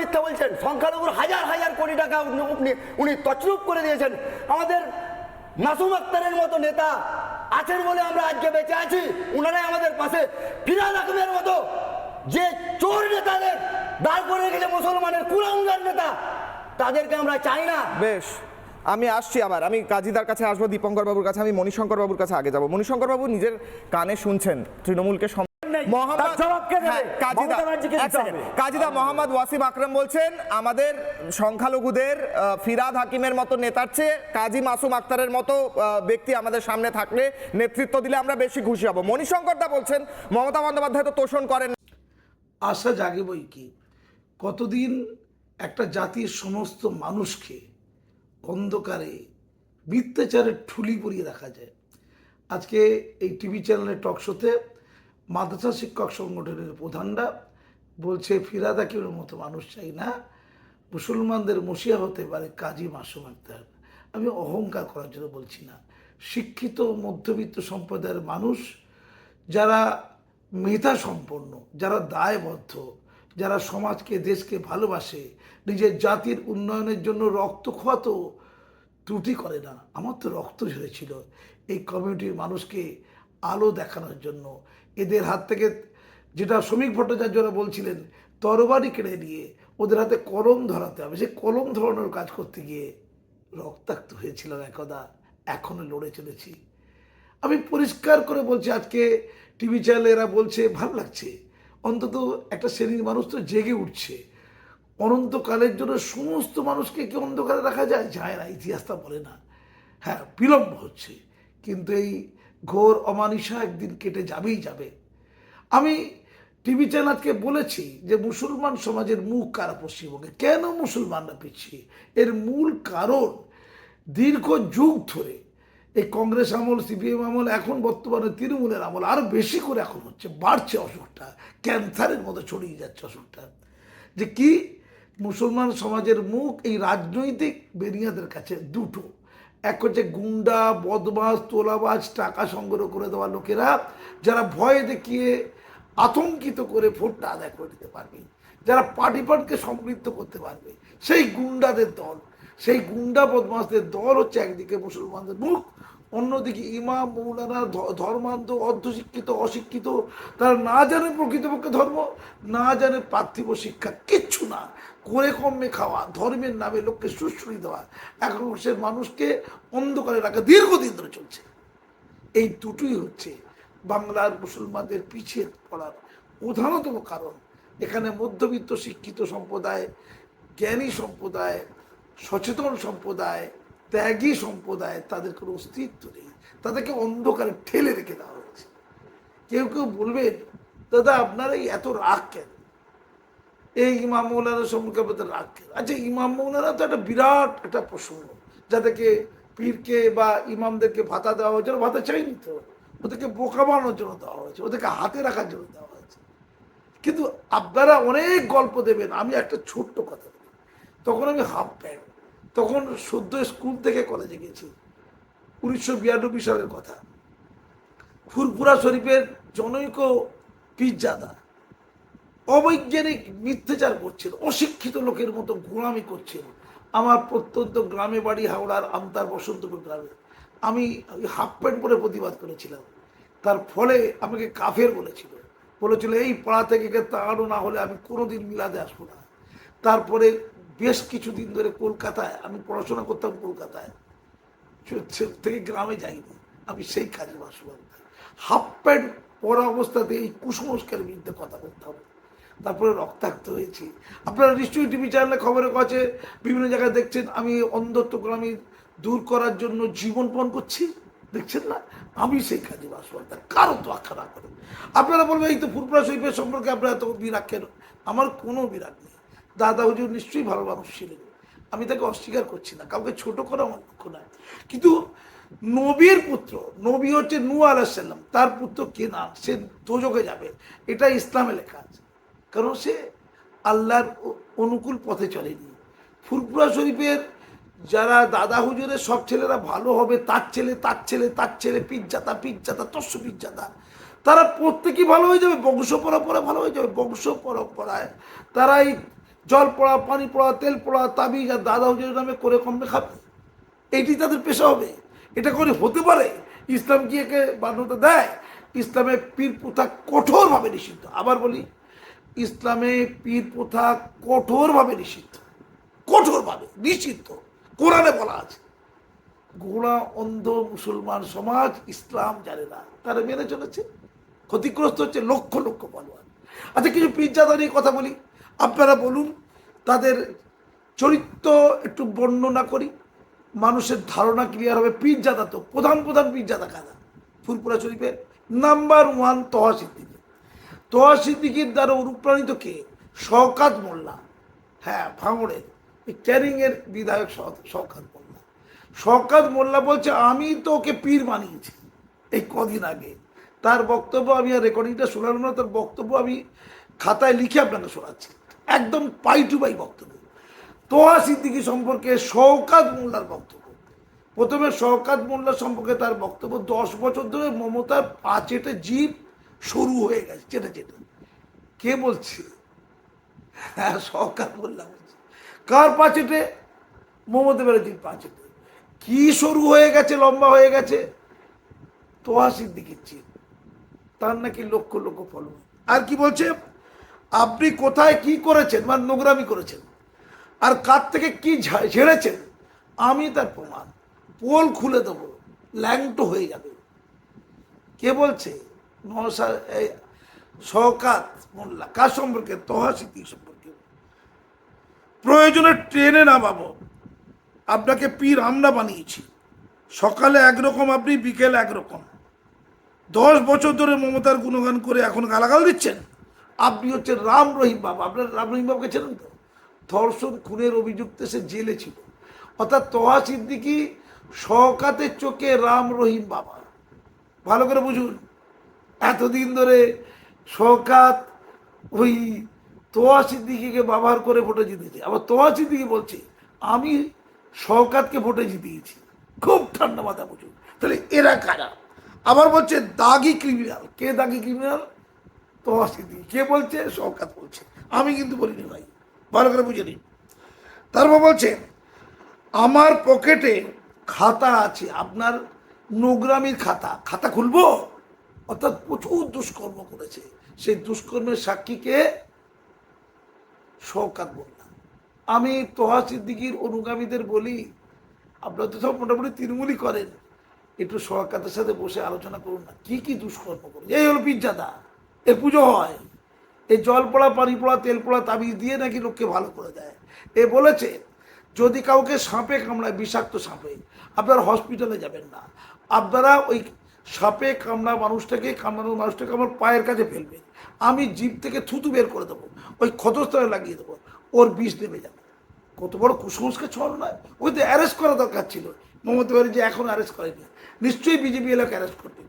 মিথ্যা বলছেন। সংখ্যালঘুর হাজার হাজার কোটি টাকা উনি তছরূপ করে দিয়েছেন। আমাদের মাসুম আক্তারের মতো নেতা আছেন বলে আমরা আজকে বেঁচে আছি। উনারাই আমাদের পাশে। ফিরাদ আহমেদের মতো যে চোর নেতাদের দাঁড় করে রেখেছে মুসলমানের কুলাঙ্গার নেতা, তাদেরকে আমরা চাই না। বেশ, আমি আসছি আবার। আমি কাজীদার কাছে আসব দীপঙ্কর বাবুর কাছে। আমি মণিশঙ্কর বাবুর কাছে আগে যাব। মণিশঙ্কর বাবু নিজের কানে শুনছেন। তৃণমূলকে মোহাম্মদ- দেবে? হ্যাঁ, কাজীদা। কাজীদা মোহাম্মদ ওয়াসিম আকরাম বলছেন আমাদের সংখ্যালঘুদের ফিরাদ হাকিমের মতো নেতার চেয়ে কাজী মাসুম আক্তারের মতো ব্যক্তি আমাদের সামনে থাকলে নেতৃত্ব দিলে আমরা বেশি খুশি হব। মণিশঙ্কর দা বলছেন মমতা বন্দ্যোপাধ্যায় তো তোষণ করেন। আশা জাগে বই কি? কতদিন একটা জাতির সমস্ত মানুষকে অন্ধকারে মিথ্যাচারের ঠুলি পরিয়ে রাখা যায়? আজকে এই টিভি চ্যানেলের টক শোতে মাদ্রাসা শিক্ষক সংগঠনের প্রধানরা বলছে, ফিরাদ হাকিমের মতো মানুষ চাই না, মুসলমানদের মসিয়া হতে পারে কাজী মাসুম আক্তার। আমি অহংকার করার জন্য বলছি না। শিক্ষিত মধ্যবিত্ত সম্প্রদায়ের মানুষ যারা মেধা সম্পন্ন, যারা দায়বদ্ধ, যারা সমাজকে, দেশকে ভালোবাসে, নিজের জাতির উন্নয়নের জন্য রক্ত খোয়াতো ত্রুটি করে না। আমার তো রক্ত ঝরেছিল এই কমিউনিটির মানুষকে আলো দেখানোর জন্য। এদের হাত থেকে যেটা শ্রমিক ভট্টাচার্যরা বলছিলেন, তরবারি কেড়ে নিয়ে ওদের হাতে কলম ধরাতে হবে। সেই কলম ধরানোর কাজ করতে গিয়ে রক্তাক্ত হয়েছিলাম একদা। এখনও লড়ে চলেছি। আমি পরিষ্কার করে বলছি, আজকে টিভি চ্যানেলে এরা বলছে, ভালো লাগছে। অন্তত একটা শ্রেণির মানুষ তো জেগে উঠছে। অনন্তকালের জন্য সমস্ত মানুষকে কি অন্ধকারে রাখা যায়? যায় না ইতিহাসটা বলে না। হ্যাঁ বিলম্ব হচ্ছে। কিন্তু এই ঘোর অমানিসা একদিন কেটে যাবেই যাবে। আমি টিভি চ্যানেলকে বলেছি যে মুসলমান সমাজের মুখ কারা পশ্চিমবঙ্গে? কেন মুসলমানরা পিছিয়ে? এর মূল কারণ দীর্ঘ যুগ ধরে এই কংগ্রেস আমল, সিপিএম আমল, এখন বর্তমানে তৃণমূলের আমল আরও বেশি করে এখন হচ্ছে, বাড়ছে অসুখটা, ক্যান্সারের মতো ছড়িয়ে যাচ্ছে অসুখটা। যে কি? মুসলমান সমাজের মুখ এই রাজনৈতিক বেরিয়াদের কাছে দুটো। এক হচ্ছে গুন্ডা বদমাস তোলাবাজ, টাকা সংগ্রহ করে দেওয়া লোকেরা যারা ভয় দেখিয়ে আতঙ্কিত করে ভোটটা আদায় করে দিতে পারবে। যারা পার্টি পার্টকে সমৃদ্ধ করতে পারবে। সেই গুন্ডাদের দল, সেই গুন্ডা বদমাসদের দল হচ্ছে একদিকে মুসলমানদের মুখ, অন্যদিকে ইমাম, মৌলানা, ধ- ধর্মান্ধ, অর্ধশিক্ষিত, অশিক্ষিত, তারা না জানে প্রকৃতপক্ষে ধর্ম, না জানে পার্থিব শিক্ষা, কিচ্ছু না। করে কমে খাওয়া, ধর্মের নামে লোককে সুশ্রী দেওয়া একাংশের মানুষকে অন্ধকারে রাখা দীর্ঘদিন ধরে চলছে। এই দুটোই হচ্ছে বাংলার মুসলমানদের পিছিয়ে পড়ার প্রধানতম কারণ। এখানে মধ্যবিত্ত শিক্ষিত সম্প্রদায়, জ্ঞানী সম্প্রদায়, সচেতন সম্প্রদায়, ত্যাগী সম্প্রদায় তাদের কোনো অস্তিত্ব নেই। তাদেরকে অন্ধকারে ঠেলে রেখে দেওয়া হয়েছে। কেউ কেউ বলবেন, দাদা, আপনারা এত রাগ কেন? এই ইমাম মৌলানা সম্পর্কে আপনাদের রাগ কেন আচ্ছা ইমাম মৌলানা তো একটা বিরাট একটা প্রসঙ্গ, যাদেরকে পীরকে বা ইমামদেরকে ভাতা দেওয়া হয়েছে ওরা ভাতা চাইনি তো। ওদেরকে বোকা বানানোর জন্য দেওয়া হয়েছে, ওদেরকে হাতে রাখার জন্য দেওয়া হয়েছে। কিন্তু আপনারা অনেক গল্প দেবেন, আমি একটা ছোট্ট কথা বলি। তখন আমি হাফ প্যান্ট তখন সদ্য স্কুল থেকে কলেজে গেছি, উনিশশো বিরানব্বই সালের কথা। ফুরপুরা শরীফের জনৈক পিজ্জাদা অবৈজ্ঞানিক মিথ্যাচার করছিল, অশিক্ষিত লোকের মতো গোড়ামি করছিল। আমার প্রত্যন্ত গ্রামে বাড়ি হাওড়ার আমতার বসন্তপুর গ্রামে। আমি হাফ প্যান্ট পরে প্রতিবাদ করেছিলাম। তার ফলে আমাকে কাফের বলেছিল। বলেছিল, এই পাড়া থেকে তাড়ানো না হলে আমি কোনোদিন মিলাদে আসব না। তারপরে বেশ কিছুদিন ধরে কলকাতায়, আমি পড়াশোনা করতাম কলকাতায়। থেকে গ্রামে যাইনি। আমি সেই কাজে বাসবাস হাফ প্যান্ট পরা অবস্থাতে এই কুসংস্কারের বিরুদ্ধে কথা বলতে হবে তারপরে রক্তাক্ত হয়েছি। আপনারা নিশ্চয়ই টিভি চ্যানেলে খবরের কাছে বিভিন্ন জায়গায় দেখছেন, আমি অন্ধত্বগ্রামী দূর করার জন্য জীবনপণ করছি। দেখছেন না? আমি সেই কাজে বাসবাস কারও তো আখ্যা না করেন আপনারা বলবেন, এই তো ফুরপুরা শরীফের সম্পর্কে আপনারা তো বিরাগ কেন? আমার কোনো বিরাগ নেই। দাদা হুজুর নিশ্চয়ই ভালো মানুষ ছিলেন। আমি তাকে অস্বীকার করছি না, কাউকে ছোট করা আমার লক্ষ্য নয় কিন্তু নবীর পুত্র, নবী হচ্ছে নু আলাহিসাল্লাম তার পুত্র কে না? সে দোজকে যাবে। এটা ইসলামে লেখা আছে। কারণ সে আল্লাহর অনুকূল পথে চলেনি। ফুরপুরা শরীফের যারা দাদা হুজুরের সব ছেলেরা ভালো হবে, তার ছেলে তার ছেলে তার ছেলে, পিজ্জাতা পিজ্জাতা, তস্য পিজ্জাতা। তারা প্রত্যেকেই ভালো হয়ে যাবে, বংশ পরম্পরা ভালো হয়ে যাবে, বংশ পরম্পরায়। তারা এই জল পড়া, পানি পড়া, তেল পড়া, তাবিজ আর দাদা হুজুরের নামে করে কমবে খাবে। এইটি তাদের পেশা হবে। এটা করে হতে পারে। ইসলাম কি একে মান্যতা দেয়? ইসলামে পীর প্রথা কঠোরভাবে নিষিদ্ধ। আবার বলি ইসলামে পীর প্রথা কঠোরভাবে নিষিদ্ধ। কঠোরভাবে, নিষিদ্ধ। কোরআনে বলা আছে, গোড়া অন্ধ মুসলমান সমাজ ইসলাম জানে না। তারা মেনে চলেছে, ক্ষতিগ্রস্ত হচ্ছে লক্ষ লক্ষ ফলোয়ার। আচ্ছা কিছু পীরজাদা নিয়ে কথা বলি। আপনারা বলুন, তাদের চরিত্র একটু বর্ণনা করি। মানুষের ধারণা ক্লিয়ার হবে, পীরজাদা তো প্রধান প্রধান পীরজাদা কাদা ফুলপুরা শরীফের নাম্বার ওয়ান তহা সিদ্দিকি তহা সিদ্দিকির দ্বারা অনুপ্রাণিত কে? শওকাত মোল্লা। হ্যাঁ ভাঙড়ের ক্যারিংয়ের বিধায়ক শওক- শওকাত মোল্লা। শওকাত মোল্লা বলছে, আমি তো ওকে পীর বানিয়েছি এই কদিন আগে। তার বক্তব্য আমি আর রেকর্ডিংটা শোনালাম না, তার বক্তব্য আমি খাতায় লিখে আপনাকে শোনাচ্ছি। একদম পাই টু পাই বক্তব্য। তোহা সিদ্দিকি সম্পর্কে শওকাত মোল্লার বক্তব্য। প্রথমে শওকাত মোল্লা সম্পর্কে তার বক্তব্য দশ বছর ধরে মমতার পা চেটে জীব শুরু হয়ে গেছে চেটে চেটে কে বলছে? হ্যাঁ মোল্লা বলছে। কার পা চেটে মমতা ব্যানার্জির পা চেটে কি সরু হয়ে গেছে, লম্বা হয়ে গেছে? তোহা সিদ্দিকির চিন তার নাকি লক্ষ লক্ষ ফলো আর কি বলছে? আপনি কোথায় কি করেছেন মানে নোংরামি করেছেন? আর কার থেকে কি ঝেড়েছেন? আমি তার প্রমাণ। পোল খুলে দেবো। ল্যাংটো হয়ে যাবে। কে বলছে? শওকাত মোল্লা, কার সম্পর্কে? তোহা সম্পর্কে। প্রয়োজনে ট্রেনে নামাবো। আপনাকে পীর আমরা বানিয়েছি। সকালে একরকম, আপনি বিকেলে একরকম। দশ বছর ধরে মমতার গুণগান করে এখন গালাগাল দিচ্ছেন? আপনি হচ্ছেন রাম রহিম বাবা। আপনার রাম রহিম বাবাকে চেনেন তো? ধর্ষণ, খুনের অভিযুক্তে সে জেলে ছিল। অর্থাৎ তোহা সিদ্দিকি শওকাতের চোখে রাম রহিম বাবা। ভালো করে বুঝুন। এতদিন ধরে শওকাত ওই তোয়া সিদ্দিকিকে ব্যবহার করে ভোটে জিতেছে। আবার তোয়া সিদ্দিকি বলছে, আমি শওকাতকে ভোটে জিতিয়েছি। খুব ঠান্ডা মাথা বুঝুন তাহলে এরা কারা? আবার বলছে, দাগি ক্রিমিনাল। কে দাগি ক্রিমিনাল? তোয়া সিদ্দিকি কে বলছে? শওকাত বলছে। আমি কিন্তু বলিনি ভাই। ভালো করে বুঝে নিন। তারপর বলছে, আমার পকেটে খাতা আছে। আপনার নোগ্রামির খাতা। খাতা খুলবো? অর্থাৎ প্রচুর দুষ্কর্ম করেছে। সেই দুষ্কর্মের সাক্ষীকে শওকাত বললাম। আমি তোহা সিদ্দিকির অনুগামীদের বলি, আপনারা তো সব মোটামুটি তৃণমূলই করেন, একটু শওকাতের সাথে বসে আলোচনা করুন না। কি কি দুষ্কর্ম করুন এই হলো পিজ্জাদা। এর পুজো হয়। এই জল পড়া পানি পড়া তেল পড়া তাবিজ দিয়ে নাকি লোককে ভালো করে দেয়। এ বলেছে, যদি কাউকে সাঁপে কামড়ায়, বিষাক্ত সাঁপে, আপনারা হসপিটালে যাবেন না। আপনারা ওই সাপে কামড়া মানুষটাকে, কামড়ানো মানুষটাকে আমার পায়ের কাছে ফেলবে। আমি জিভ থেকে থুতু বের করে দেবো, ওই ক্ষতস্থলে লাগিয়ে দেবো, ওর বিষ নেমে যাবে। কত বড় কুসংস্কার ছড় নয় ওই তো অ্যারেস্ট করা দরকার ছিল। মমতা ব্যানার্জি এখন অ্যারেস্ট করেনি। নিশ্চয়ই বিজেপি এলাকা অ্যারেস্ট করবে।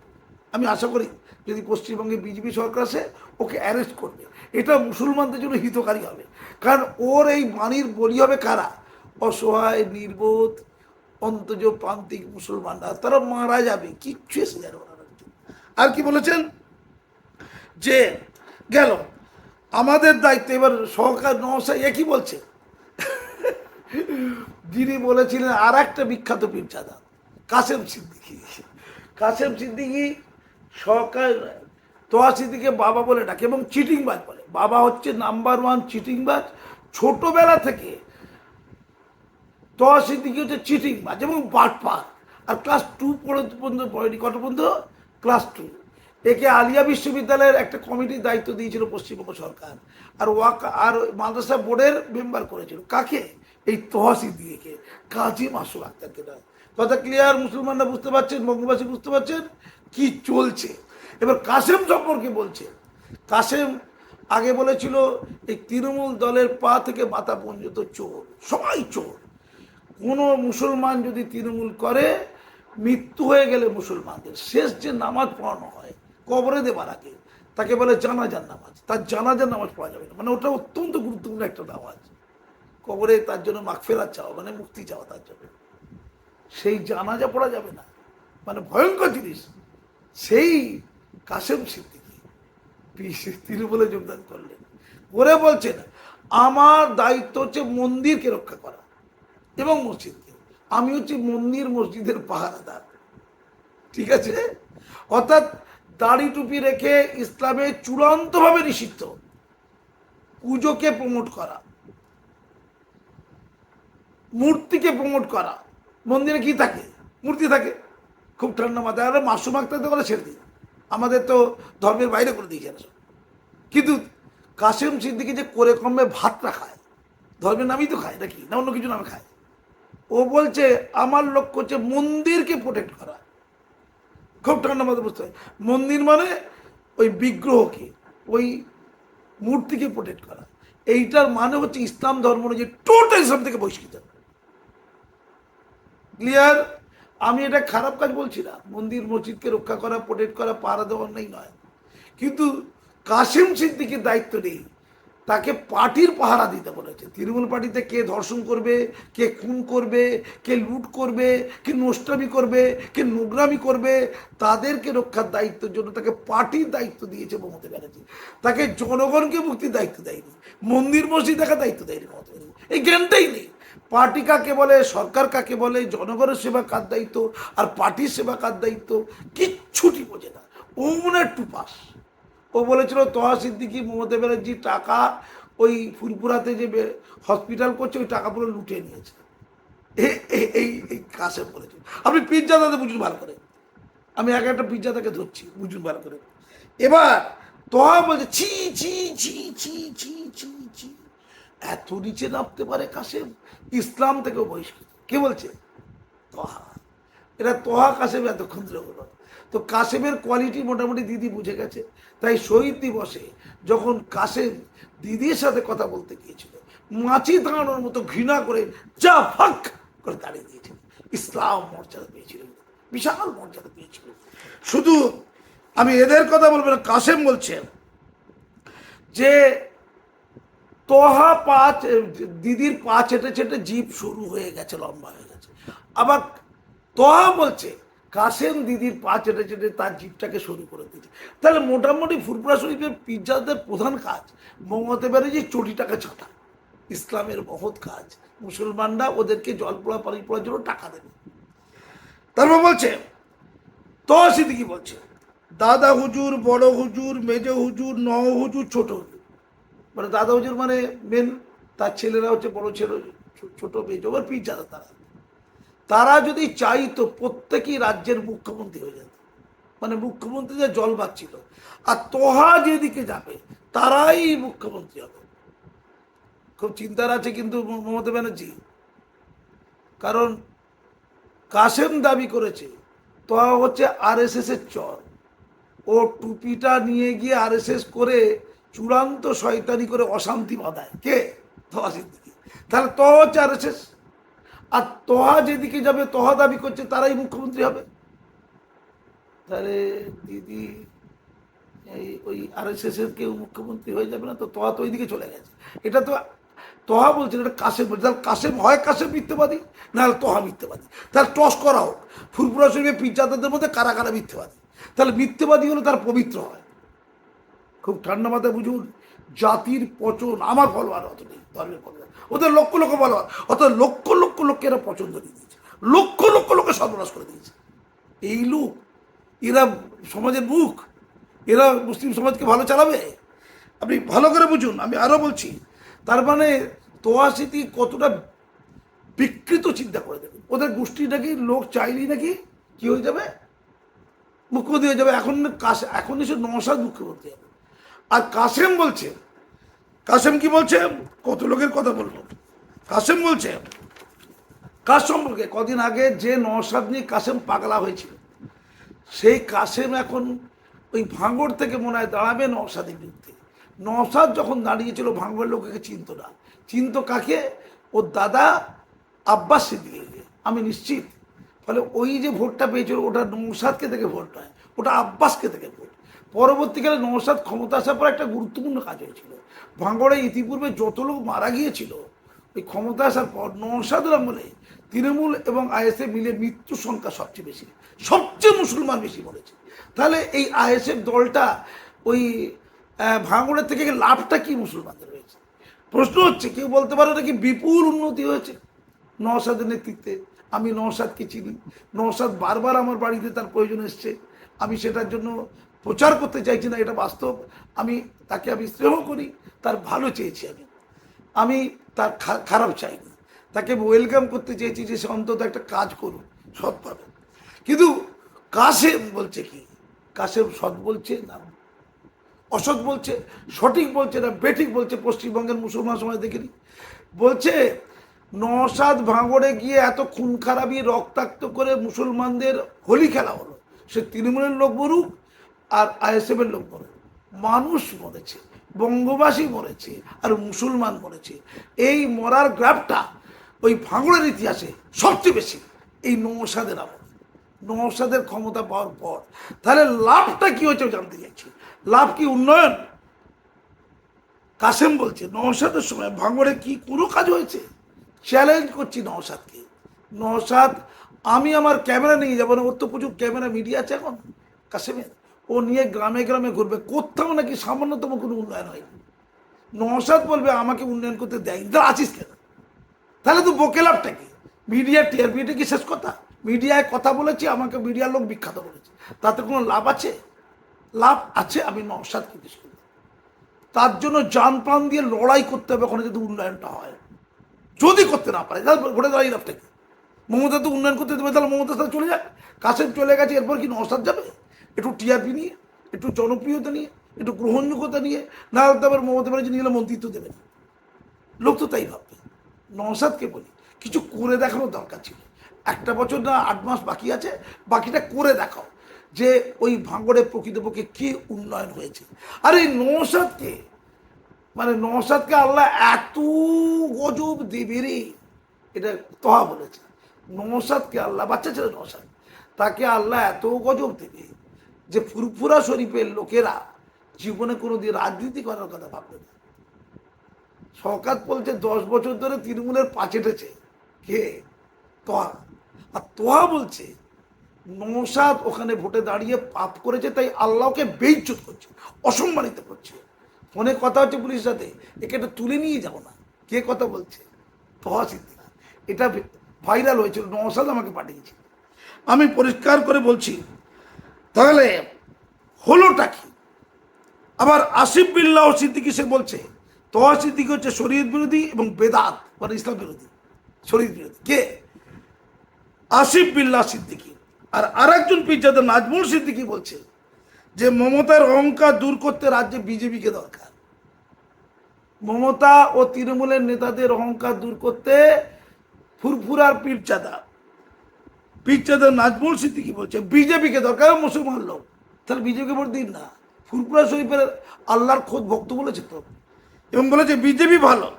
আমি আশা করি যদি পশ্চিমবঙ্গে বিজেপি সরকার আসে, ওকে অ্যারেস্ট করবে। এটা মুসলমানদের জন্য হিতকারী হবে। কারণ ওর এই বাণীর বলি হবে কারা? অসহায়, নির্বোধ অন্তজ প্রান্তিক মুসলমানরা, তারা মারা যাবে, কিচ্ছু এসে যাবে আর কি বলেছেন? যে গেল। আমাদের দায়িত্ব, এবার সহকার নমস্কার একই বলছে। যিনি বলেছিলেন আর একটা বিখ্যাত পীরজাদা, কাসেম সিদ্দিকি। কাসেম সিদ্দিকি সহকার তোয়া সিদ্দিকে বাবা বলে ডাকে এবং চিটিংবাজ বলে। বাবা হচ্ছে নাম্বার ওয়ান চিটিংবাজ। ছোটবেলা থেকে তোয়া সিদ্দিকি হচ্ছে চিটিংবাজ এবং বাটপার আর ক্লাস টু পর্যন্ত পড়েনি কত পর্যন্ত ক্লাস টু একে আলিয়া বিশ্ববিদ্যালয়ের একটা কমিটির দায়িত্ব দিয়েছিল পশ্চিমবঙ্গ সরকার। আর ওয়াক, আর মাদ্রাসা বোর্ডের মেম্বার করেছিল। কাকে? এই তহাসি দিয়েকে, কাজী মাসুল আক্তারকে নয়। কথা ক্লিয়ার মুসলমানরা বুঝতে পারছেন? বঙ্গবাসী বুঝতে পারছেন? কি চলছে? এবার কাসেম সম্পর্কে বলছে। কাসেম আগে বলেছিল, এই তৃণমূল দলের পা থেকে মাথা পর্যন্ত চোর। সবাই চোর। কোনো মুসলমান যদি তৃণমূল করে, মৃত্যু হয়ে গেলে মুসলমানদের। শেষ যে নামাজ পড়ানো হয়, কবরে দেবার আগে, তাকে বলে জানাজার নামাজ। তার জানাজার নামাজ পড়া যাবে না। মানে ওটা অত্যন্ত গুরুত্বপূর্ণ একটা নামাজ। কবরে তার জন্য মাগফেরাত চাওয়া মানে মুক্তি চাওয়া তার জন্য। সেই জানাজা পড়া যাবে না। মানে ভয়ঙ্কর জিনিস। সেই কাসেম সিদ্দিকি তৃণমূলে যোগদান করলেন। করে বলছেন, আমার দায়িত্ব হচ্ছে মন্দিরকে রক্ষা করা। এবং মসজিদকে আমি হচ্ছি মন্দির মসজিদের পাহারাদার। ঠিক আছে? অর্থাৎ দাড়ি টুপি রেখে ইসলামে চূড়ান্তভাবে নিষিদ্ধ। পুজোকে প্রমোট করা। মূর্তিকে প্রমোট করা। মন্দিরে কি থাকে? মূর্তি থাকে। খুব ঠান্ডা মাথায়। আরে মাসুম আক্তার তো করে ছেড়ে দিই। আমাদের তো ধর্মের বাইরে করে দিয়েছে কিন্তু কাসেম সিদ্দিকি যে করে কমে ভাতটা খায়, ধর্মের নামই তো খায় নাকি? না অন্য কিছু নামে খায়? ও বলছে, আমার লক্ষ্য হচ্ছে মন্দিরকে প্রোটেক্ট করা। খুব ঠান্ডা মাথায় বুঝতে হয় মন্দির মানে ওই বিগ্রহকে, ওই মূর্তিকে প্রোটেক্ট করা। এইটার মানে হচ্ছে ইসলাম ধর্ম যে টোটাল ইসলাম থেকে বহিষ্কৃত। ক্লিয়ার আমি এটা খারাপ কাজ বলছি না। মন্দির মসজিদকে রক্ষা করা প্রোটেক্ট করা, পাহারা দেওয়ার নেই নয়। কিন্তু কাসিম সিদ্দিকের দায়িত্ব নেই। তাকে পার্টির পাহারা দিতে বলেছে। তৃণমূল পার্টিতে কে ধর্ষণ করবে, কে খুন করবে, কে লুট করবে, কে নোষ্টামি করবে, কে নোংরামি করবে, তাদেরকে রক্ষার দায়িত্বের জন্য তাকে পার্টির দায়িত্ব দিয়েছে মমতা ব্যানার্জি। তাকে জনগণকে মুক্তির দায়িত্ব দেয়নি, মন্দির মসজিদ দেখার দায়িত্ব দেয়নি মমতা ব্যানার্জি। এই জ্ঞানটাই নেই। পার্টি কাকে বলে, সরকার কাকে বলে, জনগণের সেবা কার দায়িত্ব, আর পার্টির সেবা কার দায়িত্ব, কিচ্ছুটি বোঝে না। ও মনে হয় টুপাস। ও বলেছিল, তোহা সিদ্দিকি, মমতা ব্যানার্জি টাকা ওই ফুরপুরাতে যে হসপিটাল করছে, ওই টাকা পুরো লুটে নিয়েছে এই এই কাসেম বলেছে। আপনি পিজ্জা দাদা বুঝুন ভালো করে। আমি এক একটা পিজ্জা তাকে ধরছি, বুঝুন ভালো করে। এবার তোহা বলছে, ছি ছি ছি ছি ছি ছি ছি। এত নিচে নামতে পারে কাসেম ইসলাম থেকেও বহিষ্কৃত কে বলছে? তোহা। এটা তোহা কাশেম এতক্ষণ ধরে হলো তো কাশেমের কোয়ালিটি মোটামুটি দিদি বুঝে গেছে। তাই শহীদ দিবসে যখন কাশেম দিদির সাথে কথা বলতে গিয়েছিল, মাছি দাঁড়ানোর মতো ঘৃণা করে যা ফাক করে দাঁড়িয়ে দিয়েছিল। ইসলাম মর্যাদা পেয়েছিল। বিশাল মর্যাদা পেয়েছিল। শুধু আমি এদের কথা বলব না কাসেম বলছেন যে তোহা পা, দিদির পা চেটে চেটে জিপ শুরু হয়ে গেছে, লম্বা হয়ে গেছে। আবার তোহা বলছে কাসেম দিদির পা চেটে চেটে তার জিপটাকে শুরু করে দিয়েছে। তাহলে মোটামুটি ফুরপুরা শরীফের পিজ্জাদের প্রধান কাজ মমতা ব্যানার্জি চটিটাকে ছাটা। ইসলামের মহৎ কাজ। মুসলমানরা ওদেরকে জল পোড়া, পানি পড়ার জন্য টাকা দেবে। তারপর বলছে তোহা সিদ্দিকি বলছে, দাদা হুজুর, বড় হুজুর, মেজ হুজুর ন হুজুর, ছোট হুজুর। মানে দাদা হুজুর মানে মেন তার ছেলেরা হচ্ছে বড় ছেলে, ছোট মেয়ে ওর পিজ্জাদা তারা। তারা যদি চাইতো প্রত্যেকই রাজ্যের মুখ্যমন্ত্রী হয়ে যেত। মানে মুখ্যমন্ত্রী যে জল পাচ্ছিল আর তোহা যেদিকে যাবে, তারাই মুখ্যমন্ত্রী হবে। খুব চিন্তার আছে কিন্তু মমতা ব্যানার্জি। কারণ কাসেম দাবি করেছে, তোহা হচ্ছে আর এস এর চর। ও টুপিটা নিয়ে গিয়ে আর করে চূড়ান্ত শয়তানি করে অশান্তি বাঁধায়। কে? তোহা সিদ্দিকি। তাহলে তো হচ্ছে আর আর তোহা যেদিকে যাবে, তোহা দাবি করছে, তারাই মুখ্যমন্ত্রী হবে। তাহলে দিদি, এই ওই আর এস এস এর কেউ মুখ্যমন্ত্রী হয়ে যাবে না, তো তোহা তো ওইদিকে চলে গেছে। এটা তো তোহা বলছে এটা কাসেম বলছে তাহলে কাসেম হয় কাসেম মিথ্যেবাদী, নাহলে তোহা মিথ্যেবাদী? তাহলে টস করা হোক ফুরপুরা শরীফে পিজ্জাদাদের মধ্যে কারা কারা মিথ্যেবাদী? তাহলে মিথ্যেবাদী হলে তার পবিত্র হয়। খুব ঠান্ডা মাথায় বুঝুন জাতির পচন, আমার ফলোয়ার অত নেই, ধর্মের ফলোয়ার। ওদের লক্ষ লক্ষ ফলোয়ার অত লক্ষ লক্ষ লোককে এরা পছন্দ দিয়ে দিয়েছে। লক্ষ লক্ষ লোকে সর্বনাশ করে দিয়েছে। এই লোক, এরা সমাজের মুখ, এরা মুসলিম সমাজকে ভালো চালাবে? আপনি ভালো করে বুঝুন, আমি আরও বলছি। তার মানে তোয়া স্মৃতি কতটা বিকৃত চিন্তা করে দেবে ওদের গোষ্ঠী নাকি লোক চাইলেই নাকি কি হয়ে যাবে? মুখ্যমন্ত্রী হয়ে যাবে। এখন কাশ, এখন এসে নসাদ মুখ্যমন্ত্রী হবে। আর কাসেম বলছে, কাসেম কি বলছে? কত লোকের কথা বলব? কাসেম বলছে, কার সম্পর্কে? কদিন আগে যে নসাদ নিয়ে কাসেম পাগলা হয়েছিল, সেই কাসেম এখন ওই ভাঙড় থেকে মনে হয় দাঁড়াবে নসাদের বিরুদ্ধে। নসাদ যখন দাঁড়িয়েছিল ভাঙড় লোকেকে চিনত না। চিনত কাকে? ওর দাদা আব্বাস সিদ্দিকে আমি নিশ্চিত, ফলে ওই যে ভোটটা পেয়েছিল, ওটা নৌসাদকে থেকে ভোট নয়, ওটা আব্বাসকে থেকে ভোট। পরবর্তীকালে নৌসাদ ক্ষমতা আসার পর একটা গুরুত্বপূর্ণ কাজ হয়েছিল। ভাঙড়ে ইতিপূর্বে যত লোক মারা গিয়েছিল, ওই ক্ষমতা আসার পর নৌসাদের আমলে তৃণমূল এবং আইএসএ মিলে মৃত্যুর সংখ্যা সবচেয়ে বেশি, সবচেয়ে মুসলমান বেশি মরেছে। তাহলে এই আইএসএফ দলটা ওই ভাঙড়ের থেকে লাভটা কি মুসলমানদের হয়েছে? প্রশ্ন হচ্ছে, কেউ বলতে পারে নাকি বিপুল উন্নতি হয়েছে নওশাদের নেতৃত্বে? আমি নওশাদকে চিনি নওশাদ বারবার আমার বাড়িতে তার প্রয়োজন এসছে, আমি সেটার জন্য প্রচার করতে চাইছি না, এটা বাস্তব। আমি তাকে আমি স্নেহ করি, তার ভালো চেয়েছি আমি। আমি তার খারাপ চাইনি। তাকে আমি ওয়েলকাম করতে চেয়েছি যে সে অন্তত একটা কাজ করুক সৎভাবে কিন্তু কাসেম বলছে কি? কাসেম সৎ বলছে না? অসৎ বলছে, সঠিক বলছে না, বেঠিক বলছে পশ্চিমবঙ্গের মুসলমান সমাজ দেখিনি? বলছে নসাদ ভাঙড়ে গিয়ে এত খুন খারাপি রক্তাক্ত করে মুসলমানদের হোলি খেলা হলো। সে তৃণমূলের লোক মরুক আর আইএসএফের লোক মরুক মানুষ মরেছে, বঙ্গবাসী মরেছে, আর মুসলমান মরেছে। এই মরার গ্রাফটা ওই ভাঙড়ের ইতিহাসে সবচেয়ে বেশি, এই নৌসাদের আমল। নৌসাদের ক্ষমতা পাওয়ার পর। তাহলে লাভটা কি হয়েছে জানতে চাইছি। লাভ কি উন্নয়ন? কাসেম বলছে নৌসাদের সময় ভাঙড়ে কি কোনো কাজ হয়েছে? চ্যালেঞ্জ করছি নৌসাদকে নৌসাদ আমি আমার ক্যামেরা নিয়ে যাব না, ওর তো প্রচুর ক্যামেরা, মিডিয়া আছে এখন কাসেমের। ও নিয়ে গ্রামে গ্রামে ঘুরবে। কোথাও নাকি সামান্যতম কোনো উন্নয়ন হয়নি নৌসাদ বলবে, আমাকে উন্নয়ন করতে দেয়নি। তা আছিস কেন? তাহলে তো বকে লাভটা কি মিডিয়া টিআরপিটা কি শেষ কথা? মিডিয়ায় কথা বলেছি, আমাকে মিডিয়ার লোক বিখ্যাত বলেছে তাতে কোনো লাভ আছে? লাভ আছে, আমি নওশাদকে জিজ্ঞেস করি তার জন্য যান প্রাণ দিয়ে লড়াই করতে হবে ওখানে যদি উন্নয়নটা হয়। যদি করতে না পারে, তাহলে ঘুরে দাঁড়িয়ে লাভটা কি? মমতা তো উন্নয়ন করতে দেবে, তাহলে মমতা সাথে চলে যাক। কাছেম চলে গেছে, এরপর কি নসাদ যাবে? একটু টিআরপি নিয়ে, একটু জনপ্রিয়তা নিয়ে, একটু গ্রহণযোগ্যতা নিয়ে না হলে আবার মমতা ব্যানার্জি নিয়ে মন্ত্রিত্ব দেবে না লোক তো তাই ভাববে। নওসাদকে বলি, কিছু করে দেখানোর দরকার ছিল। একটা বছর না, আট মাস বাকি আছে, বাকিটা করে দেখাও। যে ওই ভাঙড়ে প্রকৃতপক্ষে কি উন্নয়ন হয়েছে। আর এই নওসাদকে মানে নওসাদকে আল্লাহ এত গজব দেবে রে, এটা তহা বলেছে। নওসাদকে আল্লাহ, বাচ্চা ছেলে নওসাদ তাকে আল্লাহ এত গজব দেবে। যে ফুরফুরা শরীফের লোকেরা জীবনে কোনো দিন রাজনীতি করার কথা ভাববে না। সরকার বলছে দশ বছর ধরে তৃণমূলের পাচেটেছে কে? তোহা। আর তোহা বলছে নৌসাদ ওখানে ভোটে দাঁড়িয়ে পাপ করেছে, তাই আল্লাহকে বেইজ্জত করছে, অসম্মানিত করছে। ফোনে কথা হচ্ছে পুলিশের সাথে, একে একটু তুলে নিয়ে যাব না। কে কথা বলছে? তোহা সিদ্দিকা। এটা ভাইরাল হয়েছিল নৌসাদ আমাকে পাঠিয়েছে। আমি পরিষ্কার করে বলছি তাহলে হলোটা কি? আবার আসিফ বিল্লাহ সিদ্দিকি সে বলছে, তোহা সিদ্দিকি হচ্ছে শরীয়ত বিরোধী এবং বেদাত মানে ইসলাম বিরোধী, শরীয়ত বিরোধী। কে? আসিফ বিল্লাহ সিদ্দিকি। আর আরেকজন পিজ্জাদের নাজমুল সিদ্দিকি বলছে যে, মমতার অহংকার দূর করতে রাজ্যে বিজেপিকে দরকার। মমতা ও তৃণমূলের নেতাদের অহংকার দূর করতে ফুরফুরার পীরচাদা পীরচাদা নাজমুল সিদ্দিকি বলছে, বিজেপিকে দরকার মুসলমান লোক। তাহলে বিজেপিকে ভোট দিন না। ফুরফুরা শরীফের আল্লাহর খোদ ভক্ত বলেছে তো। এবং বলেছে, বিজেপি ভালো।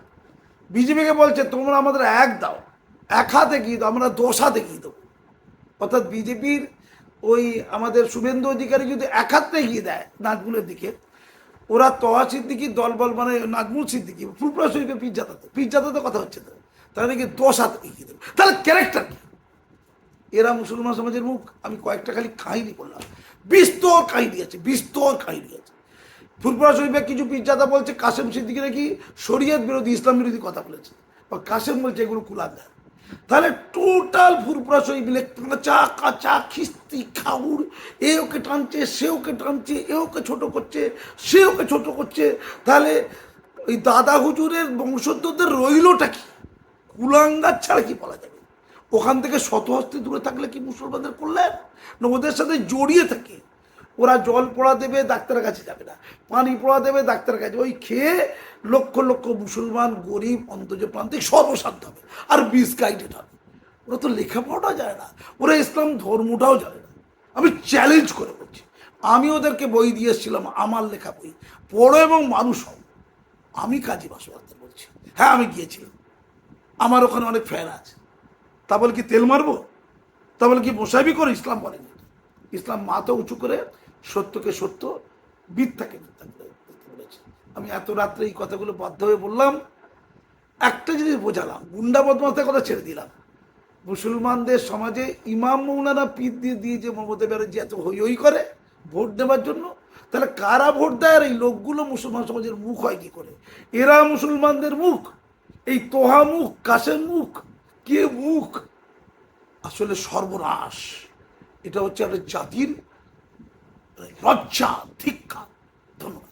বিজেপিকে বলছে, তোমরা আমাদের এক দাও। এক হাতে গিয়ে দাও, আমরা দশ হাতে গিয়ে দেবো। অর্থাৎ বিজেপির ওই আমাদের শুভেন্দু অধিকারী যদি এক হাতে এগিয়ে দেয় নাজমুলের দিকে, ওরা তহা সিদ্দিকি, দলবল মানে নাজমুল সিদ্দিকি ফুলপুরা শরীফের পিজ্জাতাতে পিজ্জাতাতে কথা হচ্ছে তো। তারা নাকি দশ হাতে এগিয়ে দেবে। তাহলে ক্যারেক্টার কি? এরা মুসলমান সমাজের মুখ। আমি কয়েকটা খালি কাহিনী বললাম। বিস্তর কাহিনী আছে, বিস্তর কাহিনী আছে। ফুরপুরা শরীফে কিছু পিজ্জাদা বলছে, কাসেম সিদ্দিকি নাকি শরীয়ত বিরোধী, ইসলাম বিরোধী কথা বলেছে। বা কাসেম বলছে এগুলো কুলাঙ্গার তাহলে টোটাল ফুরপুরা শরীফ মিলে কাঁচা কাঁচা খিস্তি, খাউর, এ ওকে টানছে, সে ওকে টানছে, এ ওকে ছোটো করছে, সে ওকে ছোটো করছে। তাহলে ওই দাদা হুজুরের বংশোদ্ধদের রইলটা কি? কুলাঙ্গার ছাড়া কি বলা যাবে? ওখান থেকে শতহস্তে দূরে থাকলে কি মুসলমানদের করলেন না, ওদের সাথে জড়িয়ে থাকে। ওরা জল পড়া দেবে, ডাক্তারের কাছে যাবে না। পানি পড়া দেবে, ডাক্তারের কাছে ওই খেয়ে লক্ষ লক্ষ মুসলমান, গরিব অন্তজ প্রান্তিক সর্বশান্ত হবে। আর বিষ গাইডেড হবে। ওরা তো লেখাপড়াটা যায় না। ওরা ইসলাম ধর্মটাও জানে না। আমি চ্যালেঞ্জ করে বলছি। আমি ওদেরকে বই দিয়ে এসেছিলাম, আমার লেখা বই। পড়ো এবং মানুষ হও। আমি কাজী বাসবার্তা বলছি। হ্যাঁ আমি গিয়েছিলাম। আমার ওখানে অনেক ফ্যান আছে। তা বলে কি তেল মারবো? তা বলে কি মোসাইবি করে ইসলাম বলেনি? ইসলাম মাথা উঁচু করে সত্যকে সত্য মিথ্যা বলেছে। আমি এত রাত্রে এই কথাগুলো বাধ্য হয়ে বললাম। একটা জিনিস বোঝালাম, গুন্ডা বদমাসের কথা ছেড়ে দিলাম। মুসলমানদের সমাজে ইমাম মৌলানা পীর দিয়ে দিয়ে যে মমতা ব্যানার্জি এত হই হই করে ভোট দেওয়ার জন্য, তাহলে কারা ভোট দেয় আর এই লোকগুলো মুসলমান সমাজের মুখ হয় কি করে? এরা মুসলমানদের মুখ। এই তোহা মুখ, কাশেম মুখ কে মুখ? আসলে সর্বনাশ। এটা হচ্ছে একটা জাতির লজ্জা ধিক্ষা ধন্যবাদ।